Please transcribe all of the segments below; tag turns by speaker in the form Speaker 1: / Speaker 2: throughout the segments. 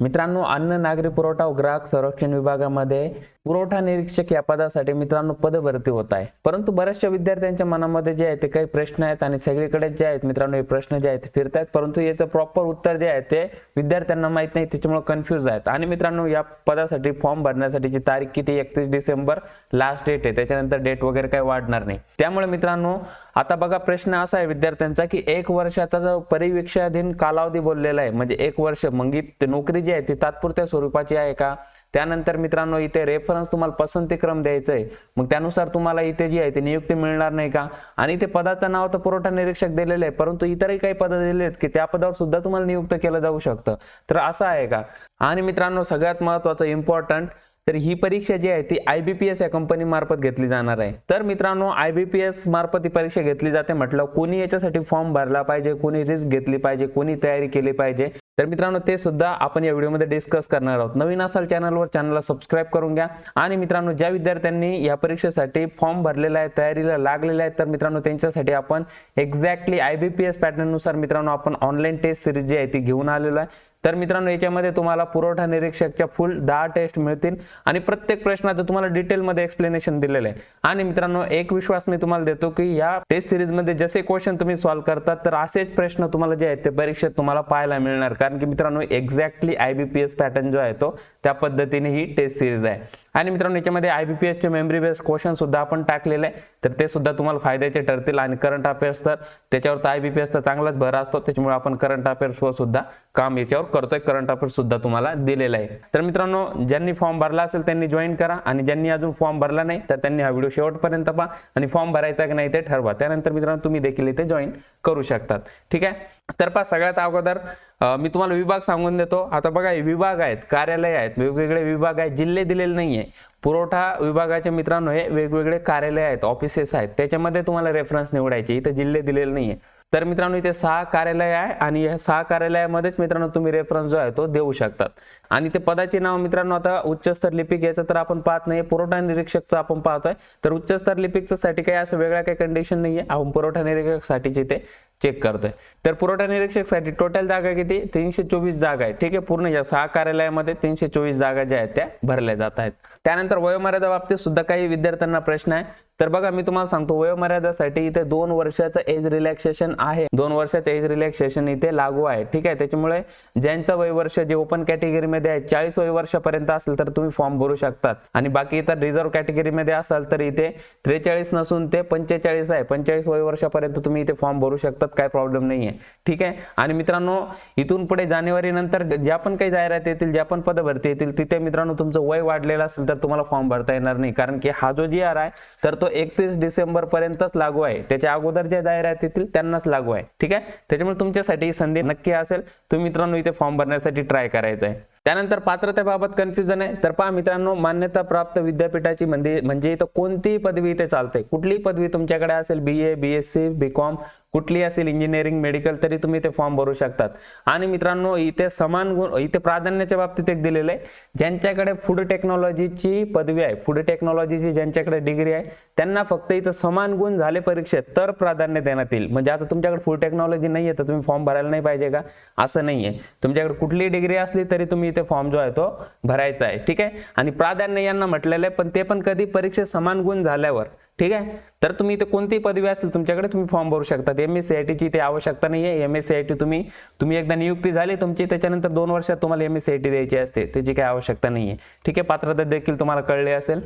Speaker 1: मित्रांनो अन्न नागरी पुरवठा व ग्राहक संरक्षण विभागामध्ये पुरवठा निरीक्षक या पदासाठी मित्रांनो पदभरती होत आहे. परंतु बऱ्याचशा विद्यार्थ्यांच्या मनामध्ये जे आहे ते काही प्रश्न आहेत आणि सगळीकडे जे आहेत मित्रांनो हे प्रश्न जे आहेत फिरत आहेत परंतु याचं प्रॉपर उत्तर जे आहे ते विद्यार्थ्यांना माहीत नाही त्याच्यामुळे कन्फ्युज आहेत. आणि मित्रांनो या पदासाठी फॉर्म भरण्यासाठीची तारीख किती? एकतीस डिसेंबर लास्ट डेट आहे. त्याच्यानंतर डेट वगैरे काही वाढणार नाही. त्यामुळे मित्रांनो आता बघा प्रश्न असा आहे विद्यार्थ्यांचा की एक वर्षाचा जो परिवीक्षाधीन कालावधी बोललेला आहे म्हणजे एक वर्ष मग नोकरी जी आहे ती तात्पुरत्या स्वरूपाची आहे का? त्यानंतर मित्रांनो इथे रेफरन्स तुम्हाला पसंती क्रम द्यायचा आहे मग त्यानुसार तुम्हाला इथे जी आहे ती नियुक्ती मिळणार नाही का? आणि इथे पदाचं नाव तर पुरवठा निरीक्षक दिलेलं आहे परंतु इतरही काही पद दिले आहेत की त्या पदावर सुद्धा तुम्हाला नियुक्त केलं जाऊ शकतं. तर असं आहे का? आणि मित्रांनो सगळ्यात महत्वाचं इम्पॉर्टंट तर ही परीक्षा जी आहे ती आय बी पी एस या कंपनी मार्फत घेतली जाणार आहे. तर मित्रांनो आय बी पी एस मार्फत ही परीक्षा घेतली जाते म्हटलं कोणी याच्यासाठी फॉर्म भरला पाहिजे कोणी रिस्क घेतली पाहिजे कोणी तयारी केली पाहिजे. तर मित्रांनो ते सुद्धा आपण या व्हिडिओमध्ये डिस्कस करणार आहोत. नवीन असाल चॅनलवर चॅनलला सबस्क्राईब करून घ्या. आणि मित्रांनो ज्या विद्यार्थ्यांनी या परीक्षेसाठी फॉर्म भरलेला आहे तयारीला लागलेला आहे तर मित्रांनो त्यांच्यासाठी आपण exactly I B P S पॅटर्ननुसार मित्रांनो आपण ऑनलाईन टेस्ट सिरीज जी आहे ती घेऊन आलेलो आहे. तर मित्रांनो याच्यामध्ये तुम्हाला पुरवठा निरीक्षकच्या फुल दहा टेस्ट मिळतील आणि प्रत्येक प्रश्नाचं तुम्हाला डिटेलमध्ये एक्सप्लेनेशन दिलेलं आहे. आणि मित्रांनो एक विश्वास मी तुम्हाला देतो की या टेस्ट सिरीजमध्ये जसे क्वेश्चन तुम्ही सॉल्व्ह करतात तर असेच प्रश्न तुम्हाला जे आहेत ते परीक्षेत तुम्हाला पाहायला मिळणार. कारण की मित्रांनो exactly I B P S pattern जो आहे तो त्या पद्धतीने ही टेस्ट सिरीज आहे. आणि मित्रांनो याच्यामध्ये आय बी पी एसचे मेमरी बेस्ड क्वेश्चन सुद्धा आपण टाकलेले आहे. तर ते सुद्धा तुम्हाला फायद्याचे ठरतील आणि करंट अफेअर्स तर त्याच्यावर तर आय बी पी एसचा चांगलाच भर असतो. त्याच्यामुळे आपण करंट अफेअर्सवर सुद्धा काम याच्यावर करतोय. करंट अफेअर्स सुद्धा तुम्हाला दिलेला आहे. तर मित्रांनो ज्यांनी फॉर्म भरला असेल त्यांनी जॉईन करा आणि ज्यांनी अजून फॉर्म भरला नाही तर त्यांनी हा व्हिडिओ शेवटपर्यंत पहा आणि फॉर्म भरायचा की नाही ते ठरवा. त्यानंतर मित्रांनो तुम्ही देखील इथे जॉईन करू शकतात ठीक आहे? तर पहा सगळ्यात अगोदर मी तुम्हाला विभाग सांगून देतो. आता बघा विभाग आहेत कार्यालय आहेत वेगवेगळे विभाग आहेत जिल्हे दिलेले नाही आहे पुरवठा विभागाच्या मित्रांनो हे वेगवेगळे कार्यालय आहेत ऑफिसेस आहेत. त्याच्यामध्ये तुम्हाला रेफरन्स निवडायचे. इथं जिल्हे दिलेले नाही आहे तर मित्रांनो इथे सहा कार्यालय आहे आणि या सहा कार्यालयामध्येच मित्रांनो तुम्ही रेफरन्स जो आहे तो देऊ शकतात. आणि ते पदाचे नाव मित्रांनो आता उच्चस्तर लिपिक याचं तर आपण पाहत नाही पुरवठा निरीक्षकचं आपण पाहतोय. तर उच्चस्तर लिपिकचं साठी काही असं वेगळ्या काही कंडिशन नाहीये. आपण पुरवठा निरीक्षकसाठीचे ते चेक करतोय. तर पुरवठा निरीक्षकसाठी टोटल जागा किती? तीनशे चोवीस जागा आहे ठीक आहे? पूर्ण या सहा कार्यालयामध्ये तीनशे चोवीस जागा ज्या आहेत त्या भरल्या जात आहेत. त्यानंतर वयोमर्यादा बाबतीत सुद्धा काही विद्यार्थ्यांना प्रश्न आहे. तर बघा मी तुम्हाला सांगतो वयोमर्यादासाठी इथे दोन वर्षाचं एज रिलॅक्सेशन आहे. दोन वर्षाचं एज रिलॅक्सेशन इथे लागू आहे. ठीक आहे? त्याच्यामुळे ज्यांचं वय वर्ष जे ओपन कॅटेगरीमध्ये आहे चाळीस वयवर्षापर्यंत असेल तर तुम्ही फॉर्म भरू शकतात. आणि बाकी इतर रिझर्व्ह कॅटेगरीमध्ये असाल तर इथे त्रेचाळीस नसून ते पंचेचाळीस आहे. पंचेचाळीस वयवर्षापर्यंत तुम्ही इथे फॉर्म भरू शकतात काय प्रॉब्लेम नाही आहे ठीक आहे? आणि मित्रांनो इथून पुढे जानेवारी नंतर ज्या पण काही जाहिरात येतील ज्या पण पद भरती येतील तिथे मित्रांनो तुमचं वय वाढलेलं असेल तर तुम्हाला फॉर्म भरता येणार नाही. कारण की हा जो जी आर आहे तर तो एकतीस डिसेंबर पर्यंतच लागू आहे. त्याच्या अगोदर ज्या जाहिरात येतील त्यांनाच लागू आहे. ठीक आहे? त्याच्यामुळे तुमच्यासाठी ही संधी नक्की असेल. तुम्ही मित्रांनो इथे फॉर्म भरण्यासाठी ट्राय करायचं आहे त्यानंतर पात्रतेबाबत कन्फ्युजन आहे. तर पहा मित्रांनो मान्यता प्राप्त विद्यापीठाची म्हणजे म्हणजे इथं कोणतीही पदवी इथे चालते. कुठलीही पदवी तुमच्याकडे असेल B A B S C B com कुठली असेल इंजिनिअरिंग मेडिकल तरी तुम्ही इथे फॉर्म भरू शकतात. आणि मित्रांनो इथे समान गुण इथे प्राधान्याच्या बाबतीत एक दिलेलं आहे. ज्यांच्याकडे फूड टेक्नॉलॉजीची पदवी आहे फूड टेक्नॉलॉजीची ज्यांच्याकडे डिग्री आहे त्यांना फक्त इथं समान गुण झाले परीक्षेत तर प्राधान्य देण्यात येईल. म्हणजे आता तुमच्याकडे फूड टेक्नॉलॉजी नाही आहे तर तुम्ही फॉर्म भरायला नाही पाहिजे का? असं नाही आहे तुमच्याकडे कुठलीही डिग्री असली तरी तुम्ही इथे फॉर्म जो आहे तो भरायचा आहे. ठीक आहे? आणि प्राधान्य यांना म्हटलेलं आहे पण ते पण कधी परीक्षेत समान गुण झाल्यावर ठीक आहे? तर तुम्ही इथे कोणतीही पदवी असेल तुमच्याकडे तुम्ही फॉर्म भरू शकतात. एम एस सी आय टीची ते आवश्यकता नाही आहे M S C I T तुम्ही तुम्ही एकदा नियुक्ती झाली तुमची त्याच्यानंतर दोन वर्षात तुम्हाला M S C I T द्यायची असते. त्याची काही आवश्यकता नाही आहे ठीक आहे? पात्रता देखील तुम्हाला कळली असेल.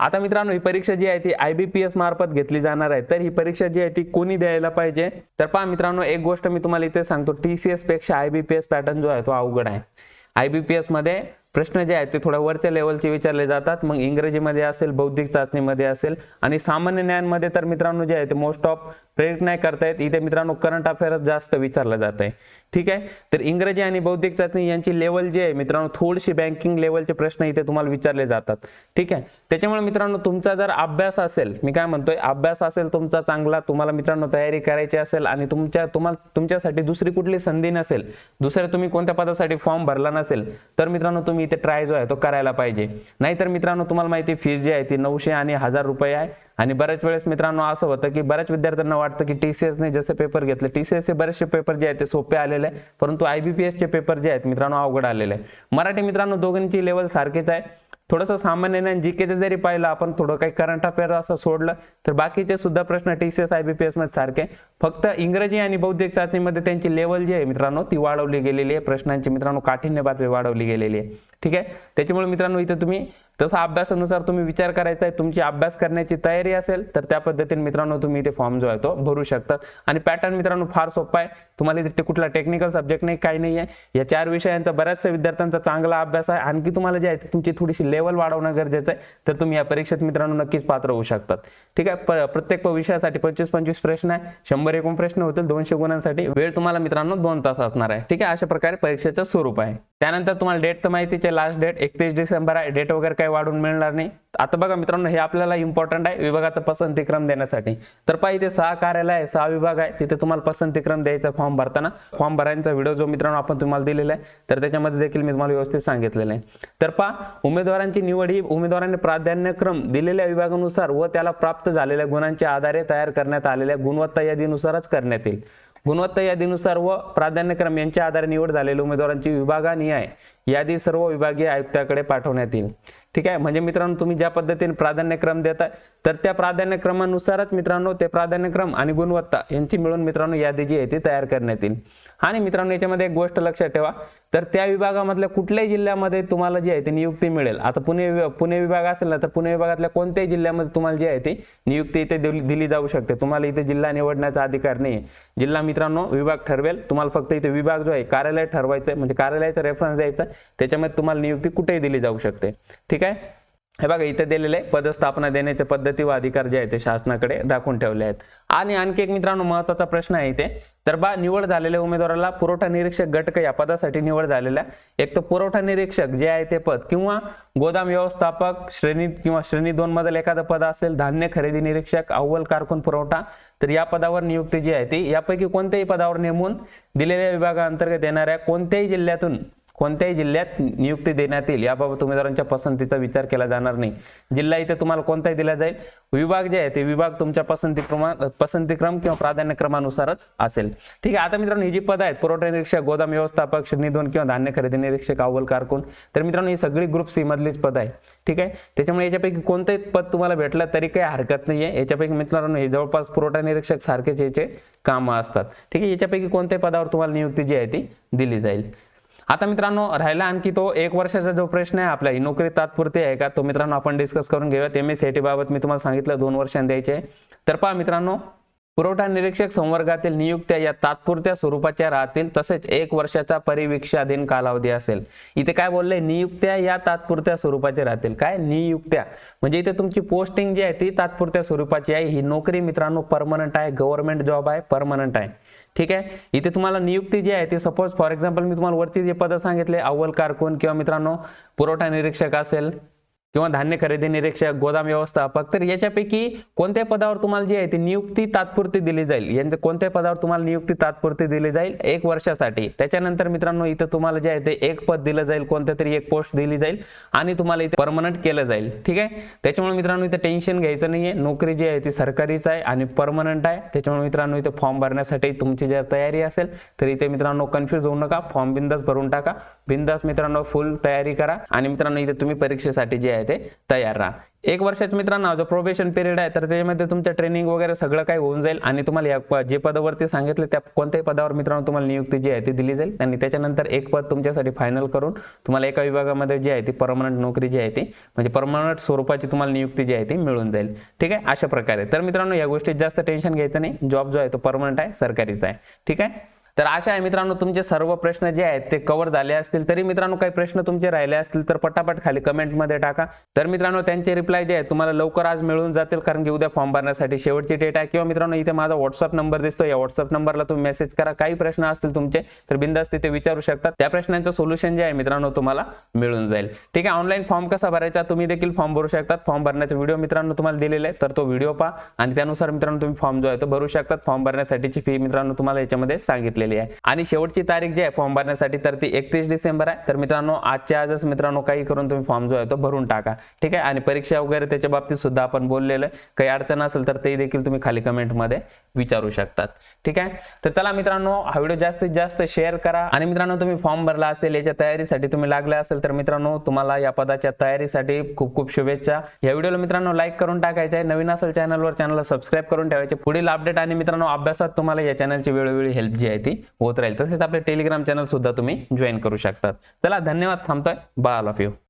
Speaker 1: आता मित्रांनो ही परीक्षा जी आहे ती आय बी पी एस मार्फत घेतली जाणार आहे. तर ही परीक्षा जी आहे ती कोणी द्यायला पाहिजे? तर पहा मित्रांनो एक गोष्ट मी तुम्हाला इथे सांगतो. T C एसपेक्षा I B P S pattern जो आहे तो अवघड आहे. आय बी पी एसमध्ये प्रश्न जे आहेत ते थोड्या वरच्या लेवलचे विचारले जातात. मग इंग्रजीमध्ये असेल बौद्धिक चाचणीमध्ये असेल आणि सामान्य ज्ञानमध्ये तर मित्रांनो जे आहे ते मोस्ट ऑफ प्रेरित नाही करतायत. इथे मित्रांनो करंट अफेअर्स जास्त विचारलं जात आहे ठीक आहे? तर इंग्रजी आणि बौद्धिक चाचणी यांची लेवल जी आहे मित्रांनो थोडीशी बँकिंग लेवलचे प्रश्न इथे तुम्हाला विचारले जातात. ठीक आहे? त्याच्यामुळे मित्रांनो तुमचा जर अभ्यास असेल मी काय म्हणतोय अभ्यास असेल तुमचा चांगला तुम्हाला मित्रांनो तयारी करायची असेल आणि तुमच्या तुम्हाला तुमच्यासाठी दुसरी कुठली संधी नसेल दुसऱ्या तुम्ही कोणत्या पदासाठी फॉर्म भरला नसेल तर मित्रांनो तुम्ही इथे ट्राय जो आहे तो करायला पाहिजे. नाहीतर मित्रांनो तुम्हाला माहिती फीस जी आहे ती नऊशे आणि हजार रुपये आहे. आणि बऱ्याच वेळेस मित्रांनो असं होतं की बऱ्याच विद्यार्थ्यांना वाटतं की टीसीएस ने जसे पेपर घेतले टी सी एसचे बरेचसे पेपर जे आहेत ते सोपे आलेले आहे परंतु आय बी पी चे पेपर जे आहेत मित्रांनो अवघड आलेले आहे मराठी मित्रांनो दोघांची लेवल सारखीच आहे. थोडंसं सामान्य ज्ञान जीकेचे जरी पाहिलं आपण थोडं काही करंट अफेअर असं सोडलं तर बाकीचे सुद्धा प्रश्न T C S I B P एसमध्ये सारखे फक्त इंग्रजी आणि बौद्धिक चाचणीमध्ये त्यांची लेवल जी आहे मित्रांनो ती वाढवली गेलेली आहे. प्रश्नांची मित्रांनो काठिण्य पातळी वाढवली गेलेली आहे. ठीक आहे? त्याच्यामुळे मित्रांनो इथे तुम्ही तसा अभ्यासानुसार तुम्ही विचार करायचा आहे तुमची अभ्यास करण्याची तयारी असेल तर त्या पद्धतीने मित्रांनो तुम्ही इथे फॉर्म जो आहे तो भरू शकता. आणि पॅटर्न मित्रांनो फार सोपा आहे. तुम्हाला इथे कुठला टेक्निकल सब्जेक्ट नाही काही नाही आहे. या चार विषयांचा बऱ्याचशा विद्यार्थ्यांचा चांगला अभ्यास आहे. आणखी तुम्हाला जे आहे तुमची थोडीशी लेवल वाढवणं गरजेचं आहे तर तुम्ही या परीक्षेत मित्रांनो नक्कीच पात्र होऊ शकतात. ठीक आहे? प्रत्येक विषयासाठी पंचवीस पंचवीस प्रश्न आहे. शंभर एकूण प्रश्न होतील. दोनशे गुणांसाठी वेळ तुम्हाला मित्रांनो दोन तास असणार आहे. ठीक आहे? अशा प्रकारे परीक्षेचं स्वरूप आहे. त्यानंतर तुम्हाला डेट तर माहितीचे लास्ट डेट एकतीस डिसेंबर आहे. डेट वगैरे काही वाढून मिळणार नाही. आता बघा मित्रांनो हे आपल्याला इम्पॉर्टंट आहे विभागाचा पसंतीक्रम देण्यासाठी. तर पहा इथे सहा कार्यालय आहे सहा विभाग आहे. तिथे तुम्हाला पसंतीक्रम द्यायचा फॉर्म भरताना. फॉर्म भरायचा व्हिडिओ जो मित्रांनो आपण तुम्हाला दिलेला आहे तर त्याच्यामध्ये देखील मी तुम्हाला व्यवस्थित सांगितलेलं आहे. तर पहा उमेदवारांची निवड ही उमेदवारांनी प्राधान्यक्रम दिलेल्या विभागानुसार व त्याला प्राप्त झालेल्या गुणांच्या आधारे तयार करण्यात आलेल्या गुणवत्ता यादीनुसारच करण्यात येईल. गुणवत्ता यादीनुसार व प्राधान्यक्रम यांच्या आधारे निवड झालेल्या उमेदवारांची विभागानिहाय यादी सर्व विभागीय आयुक्ताकडे पाठवण्यात येईल. ठीक आहे? म्हणजे मित्रांनो तुम्ही ज्या पद्धतीने प्राधान्यक्रम देताय तर त्या प्राधान्यक्रमानुसारच मित्रांनो ते प्राधान्यक्रम आणि गुणवत्ता यांची मिळून मित्रांनो यादी जी आहे ती तयार करण्यात येईल. आणि मित्रांनो याच्यामध्ये एक गोष्ट लक्षात ठेवा तर त्या विभागामधल्या कुठल्याही जिल्ह्यामध्ये तुम्हाला जी आहे ती नियुक्ती मिळेल. आता पुणे पुणे विभाग असेल ना तर पुणे विभागातल्या कोणत्याही जिल्ह्यामध्ये तुम्हाला जी आहे ती नियुक्ती इथे दिली जाऊ शकते. तुम्हाला इथे जिल्हा निवडण्याचा अधिकार नाही जिल्हा मित्रांनो विभाग ठरवेल. तुम्हाला फक्त इथे विभाग जो आहे कार्यालय ठरवायचं आहे म्हणजे कार्यालयाचा रेफरन्स द्यायचा. त्याच्यामध्ये तुम्हाला नियुक्ती कुठेही दिली जाऊ शकते. ठीक आहे? हे बघा इथे दिलेले पदस्थापना देण्याचे पद्धती व अधिकार जे आहेत ते शासनाकडे दाखवून ठेवले आहेत. आणि आणखी एक मित्रांनो महत्त्वाचा प्रश्न आहे इथे. तर बा निवड झालेल्या उमेदवाराला पुरवठा निरीक्षक गटक या पदासाठी निवड झालेल्या एक तर पुरवठा निरीक्षक जे आहे ते पद किंवा गोदाम व्यवस्थापक श्रेणी किंवा श्रेणी दोन मधील एखादं पद असेल धान्य खरेदी निरीक्षक अव्वल कारकून पुरवठा तर या पदावर नियुक्ती जी आहे ती यापैकी कोणत्याही पदावर नेमून दिलेल्या विभागाअंतर्गत येणाऱ्या कोणत्याही जिल्ह्यातून कोणत्याही जिल्ह्यात नियुक्ती देण्यात येईल. याबाबत उमेदवारांच्या पसंतीचा विचार केला जाणार नाही. जिल्हा इथे तुम्हाला कोणताही दिला जाईल. विभाग जे आहे ते विभाग तुमच्या पसंतीक्रमा पसंतीक्रम किंवा प्राधान्यक्रमानुसारच असेल. ठीक आहे आता मित्रांनो ही जी पद आहेत पुरवठा निरीक्षक गोदाम व्यवस्थापक श्रेणी किंवा धान्य खरेदी निरीक्षक अव्वल कारकून तर मित्रांनो ही सगळी ग्रुप सी मधलीच पद आहे ठीक आहे? त्याच्यामुळे याच्यापैकी कोणतंही पद तुम्हाला भेटलं तरी काही हरकत नाही आहे. याच्यापैकी मित्रांनो हे जवळपास पुरवठा निरीक्षक सारखेच याचे कामं असतात. ठीक आहे? याच्यापैकी कोणत्याही पदावर तुम्हाला नियुक्ती जी आहे ती दिली जाईल. आता मित्रांनो राहिला आणखी तो एक वर्षाचा जो प्रश्न आहे आपला ही नोकरी तात्पुरती आहे का? तो मित्रांनो आपण डिस्कस करून घेऊयात एम एस बाबत मी तुम्हाला सांगितलं दोन वर्षांनी द्यायचे. तर पहा मित्रांनो पुरवठा निरीक्षक संवर्गातील नियुक्त्या या तात्पुरत्या स्वरूपाच्या राहतील तसेच एक वर्षाचा परिवीक्षाधीन कालावधी असेल. इथे काय बोलले? नियुक्त्या या तात्पुरत्या स्वरूपाच्या राहतील. काय? नियुक्त्या. म्हणजे इथे तुमची पोस्टिंग जी आहे ती तात्पुरत्या स्वरूपाची आहे. ही नोकरी मित्रांनो परमनंट आहे. गव्हर्नमेंट जॉब आहे परमनंट आहे. ठीक आहे? इथे तुम्हाला नियुक्ती जी आहे ती सपोज फॉर एक्झाम्पल मी तुम्हाला वरती जे पद सांगितले अव्वल कारकून किंवा मित्रांनो पुरवठा निरीक्षक असेल किंवा धान्य खरेदी निरीक्षक गोदाम व्यवस्थापक तर याच्यापैकी कोणत्या पदावर तुम्हाला जी आहे ती नियुक्ती तात्पुरती दिली जाईल? यांच्या कोणत्या पदावर तुम्हाला नियुक्ती तात्पुरती दिली जाईल? एक वर्षासाठी. त्याच्यानंतर मित्रांनो इथं तुम्हाला जे आहे ते एक पद दिलं जाईल कोणत्या तरी एक पोस्ट दिली जाईल आणि तुम्हाला इथे परमनंट केलं जाईल. ठीक आहे? त्याच्यामुळे मित्रांनो इथे टेन्शन घ्यायचं नाहीये. नोकरी जी आहे ती सरकारीच आहे आणि परमनंट आहे. त्याच्यामुळे मित्रांनो इथे फॉर्म भरण्यासाठी तुमची जर तयारी असेल तर इथे मित्रांनो कन्फ्युज होऊ नका. फॉर्म बिंदास भरून टाका. बिंदास मित्रांनो फुल तयारी करा. आणि मित्रांनो इथे तुम्ही परीक्षेसाठी जे आहे ते तयार राहा. एक वर्षाच्या मित्रांनो जो प्रोबेशन पिरियड आहे तर त्याच्यामध्ये तुमचं ट्रेनिंग वगैरे सगळं काही होऊन जाईल आणि तुम्हाला या जे पदावरती सांगितले त्या कोणत्याही पदावर मित्रांनो तुम्हाला नियुक्ती जी आहे ती दिली जाईल. आणि त्याच्यानंतर एक पद तुमच्यासाठी फायनल करून तुम्हाला एका विभागामध्ये जी आहे ती परमनंट नोकरी जी आहे ती म्हणजे परमनंट स्वरूपाची तुम्हाला नियुक्ती जी आहे ती मिळून जाईल. ठीक आहे? अशा प्रकारे. तर मित्रांनो या गोष्टीत जास्त टेन्शन घ्यायचं नाही. जॉब जो आहे तो परमनंट आहे सरकारीचा आहे. ठीक आहे? तर अशा आहे मित्रांनो तुमचे सर्व प्रश्न जे आहेत ते कव्हर झाले असतील. तरी मित्रांनो काही प्रश्न तुमचे राहिले असतील तर पटापट खाली कमेंटमध्ये टाका. तर मित्रांनो त्यांचे रिप्लाय जे आहेत तुम्हाला लवकर आज मिळून जातील कारण की उद्या फॉर्म भरण्यासाठी शेवटची डेट आहे. किंवा मित्रांनो इथे माझा व्हॉट्सअप नंबर दिसतो या व्हॉट्सअप नंबरला तुम्ही मेसेज करा. काही प्रश्न असतील तुमचे तर बिंदास तिथे विचारू शकता. त्या प्रश्नांचं सोल्युशन जे आहे मित्रांनो तुम्हाला मिळून जाईल. ठीक आहे ऑनलाईन फॉर्म कसा भरायचा तुम्ही देखील फॉर्म भरू शकतात. फॉर्म भरण्याचा व्हिडिओ मित्रांनो तुम्हाला दिलेला आहे तर तो व्हिडिओ पहा. आणि त्यानुसार मित्रांनो तुम्ही फॉर्म जो आहे तो भरू शकतात. फॉर्म भरण्यासाठीची फी मित्रांनो तुम्हाला याच्यामध्ये सांगितले सांगितलेली आहे. आणि शेवटची तारीख जी आहे फॉर्म भरण्यासाठी तर ती एकतीस डिसेंबर आहे. तर मित्रांनो आजच्या आजच मित्रांनो काही करून तुम्ही फॉर्म जो आहे तो भरून टाका. ठीक आहे? आणि परीक्षा वगैरे त्याच्या बाबतीत सुद्धा आपण बोललेलं काही अडचण असेल तर ते देखील तुम्ही खाली कमेंटमध्ये विचारू शकतात. ठीक आहे? तर चला मित्रांनो हा व्हिडिओ जास्तीत जास्त शेअर करा. आणि मित्रांनो तुम्ही फॉर्म भरला असेल याच्या तयारीसाठी तुम्ही लागले असेल तर मित्रांनो तुम्हाला या पदाच्या तयारीसाठी खूप खूप शुभेच्छा. या व्हिडिओला मित्रांनो लाईक करून टाकायचं आहे. नवीन असेल चॅनलवर चॅनलला सबस्क्राईब करून ठेवायचे. पुढील अपडेट आणि मित्रांनो अभ्यासात तुम्हाला या चॅनलची वेळोवेळी हेल्प जी आहे ती होत राहील. तसेच आपले टेलिग्राम चॅनल सुद्धा तुम्ही जॉईन करू शकतात. चला धन्यवाद. थांबतोय. Bye all of you